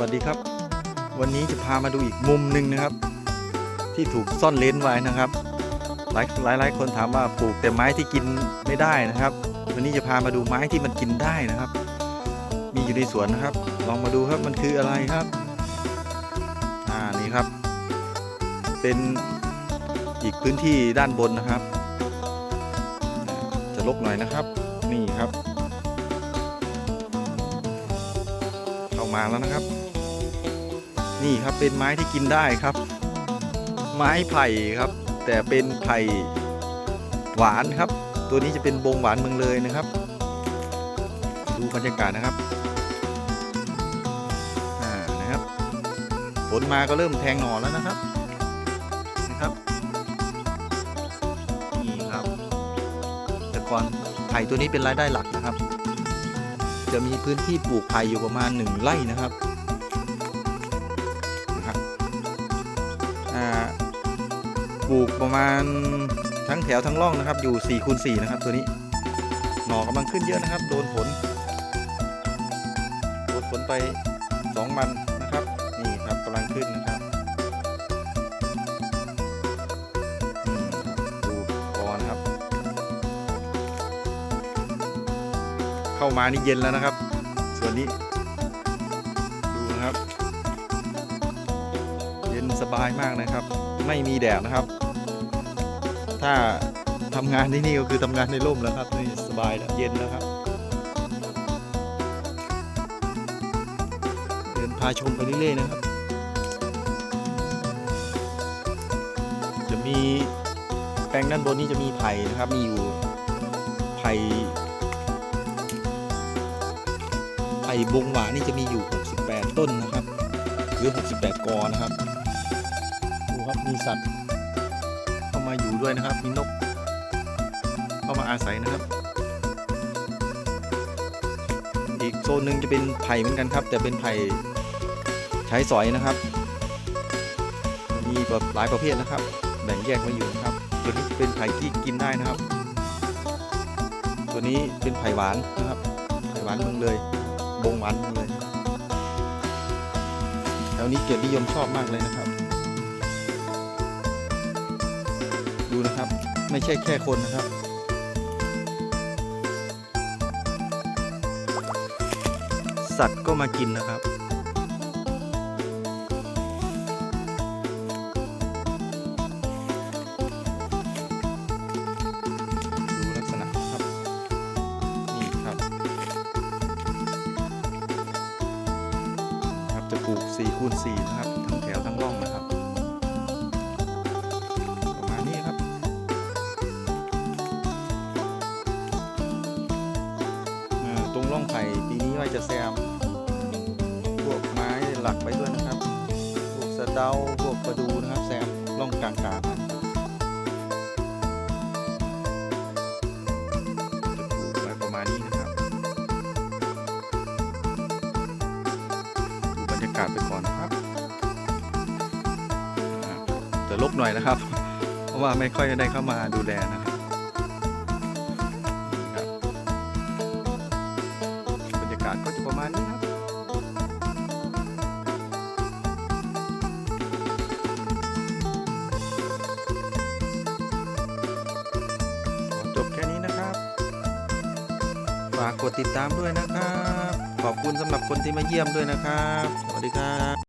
วัสดีครับ วันนี้จะพามาดูอีกมุมหนึ่งนะครับ ที่ถูกซ่อนเลนไว้นะครับ หลายหลายหลายคนถามว่าปลูกแต่ไม้ที่กินไม่ได้นะครับ วันนี้จะพามาดูไม้ที่มันกินได้นะครับ มีอยู่ในสวนนะครับ ลองมาดูครับมันคืออะไรครับอ่านี่ครับ เป็นอีกพื้นที่ด้านบนนะครับ จะลกหน่อยนะครับ นี่ครับ เข้ามาแล้วนะครับ นี่ครับเป็นไม้ที่กินได้ครับ ไม้ไผ่ครับ แต่เป็นไผ่หวานครับ ตัวนี้จะเป็นบงหวานเมืองเลยนะครับ ดูบรรยากาศนะครับอ่านะครับฝนมาก็เริ่มแทงหน่อแล้วนะครับนะครับนี่ครับ แต่ก่อนไผ่ตัวนี้เป็นรายได้หลักนะครับ จะมีพื้นที่ปลูกไผ่อยู่ประมาณหนึ่งไร่นะครับ ปลูกประมาณทั้งแถวทั้งร่องนะครับ อยู่4คูณ4นะครับ ตัวนี้หน่อกำลังขึ้นเยอะนะครับ โดนฝนโดนฝนไปสองมันนะครับ นี่ครับกำลังขึ้นนะครับดูกอนะครับ เข้ามานี่เย็นแล้วนะครับ ส่วนนี้ดูนะครับ นสบายมากนะครับ ไม่มีแดดนะครับ ถ้าทำงานที่นี่ก็คือทำงานในร่มแล้วครับนี่สบายแล้วเย็นแล้วครับ เดินพาชมไปเรื่อยๆนะครับ จะมีแปลงด้านบนนี้จะมีไผ่นะครับ มีอยู่ไผ่ไผ่บงหวานนี่จะมีอยู่ 68 ต้นนะครับ หรือ 68 กอนะครับ ดูครับ มีสัตว์เข้ามาอยู่ด้วยนะครับ มีนกเข้ามาอาศัยนะครับ อีกโซนหนึ่งจะเป็นไผ่เหมือนกันครับ แต่เป็นไผ่ใช้สอยนะครับ มีแบบหลายประเภทนะครับ แบ่งแยกมาอยู่นะครับ ตัวนี้เป็นไผ่ที่กินได้นะครับ ตัวนี้เป็นไผ่หวานนะครับ ไผ่หวานเมืองเลย บงหวานมึงเลยแถวนี้เกียรตินิยมชอบมากเลยนะครับ นะครับ ไม่ใช่แค่คนนะครับ สัตว์ก็มากินนะครับดูลักษณะครับนี่ครับครับจะปลูก4คูณ4นะครับ ทั้งแถวทั้งร่องนะ อ่องไผ่ปีนี้ว่าจะแซม พวกไม้หลักไปด้วยนะครับ พวกสะเดาพวกประดูนะครับแซมร่องกลางๆนะครับจะปลูไว้ประมาณนี้นะครับดูบรรยากาศไปก่อนนะครับอ่าจะลบหน่อยนะครับ เพราะว่าไม่ค่อยได้เข้ามาดูแลนะครับาศก็จะประมาณนี้ครับจบแค่นี้นะครับ ฝากกดติดตามด้วยนะครับ ขอบคุณสำหรับคนที่มาเยี่ยมด้วยนะครับ สวัสดีครับ